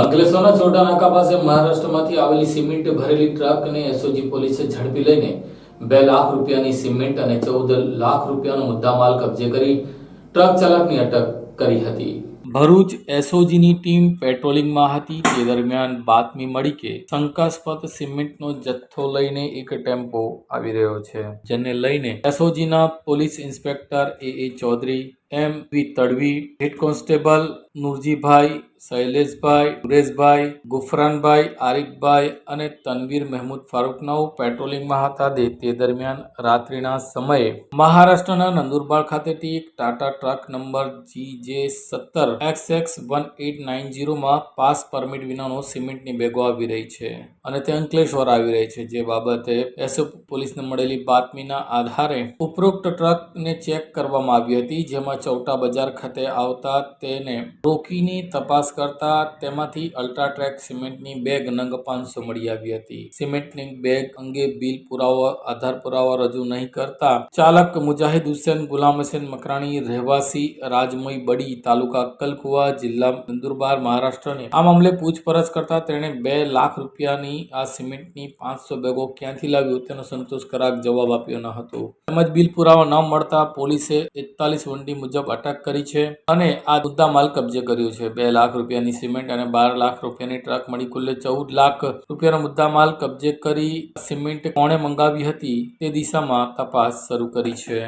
અંકલેશ્વરના છોટા નાકા પાસે મહારાષ્ટ્રમાંથી આવેલી સિમેન્ટ ભરેલી ટ્રકને એસઓજી પોલીસે ઝડપી લઈને બે લાખ રૂપિયાની સિમેન્ટ અને ચૌદ લાખ રૂપિયાનો મુદ્દામાલ કબજે કરી ટ્રક ચાલકની અટક કરી હતી. ભરૂચ એસઓજીની ટીમ પેટ્રોલિંગમાં હતી. તે દરમિયાન બાતમી મળી કે શંકાસ્પદ સિમેન્ટનો જથ્થો લઈને એક ટેમ્પો આવી રહ્યો છે, જેને લઈને એસઓજીના police inspector A A Chaudhary M V Tadvi, head constable Nurjibhai, Shaileshbhai, Sureshbhai, Gufranbhai, Arifbhai અને તનવીર મહેમૂદ ફારૂકનાઓ પેટ્રોલિંગમાં હતા તે દરમિયાન રાત્રિના સમયે મહારાષ્ટ્રના નંદુરબાર ખાતેથી એક Tata truck number G J સત્તર X X one eight nine જીરોમાં pass permit વિનાનો સિમેન્ટની બેગો આવી રહી છે અને તે અંકલેશ્વર આવી રહી છે, જે બાબતે એસઓ પોલીસને મળેલી બાતમીના આધારે ઉપરોક્ત ટ્રકને ચેક કરવામાં આવી હતી, જેમાં ચૌટા બજાર ખાતે આવતા તેને રોકીને તપાસ કરતા તેમાંથી અલ્ટ્રાટ્રેક સિમેન્ટની બેગ નંગ મળી આવી હતી. સિમેન્ટની બેગ અંગે બિલ પુરાવો, આધાર પુરાવા રજૂ નહીં કરતા ચાલક મુજાહિદ હુસેન, ગુલામ હુસેન મકરાણી, રહેવાસી રાજમય બડી, તાલુકા અક્કલકુવા જિલ્લા નંદુરબાર મહારાષ્ટ્રને આ મામલે પૂછપરછ કરતા તેણે બે લાખ રૂપિયાની આ સિમેન્ટની પાંચસો બેગો ક્યાંથી લાવ્યો તેનો સંતોષકારક જવાબ આપ્યો ન હતો. તેમજ બિલ પુરાવા ન મળતા પોલીસે એકતાલીસ વંડી મુજબ અટક કરી છે અને આ મુદ્દા માલ કબજે કર્યો છે. બે લાખ રૂપિયાની સિમેન્ટ અને બાર લાખ રૂપિયાની ટ્રક મળી કુલ્લે ચૌદ લાખ રૂપિયાનો મુદ્દા માલ કબજે કરી સિમેન્ટ કોણે મંગાવી હતી તે દિશામાં તપાસ શરૂ કરી છે.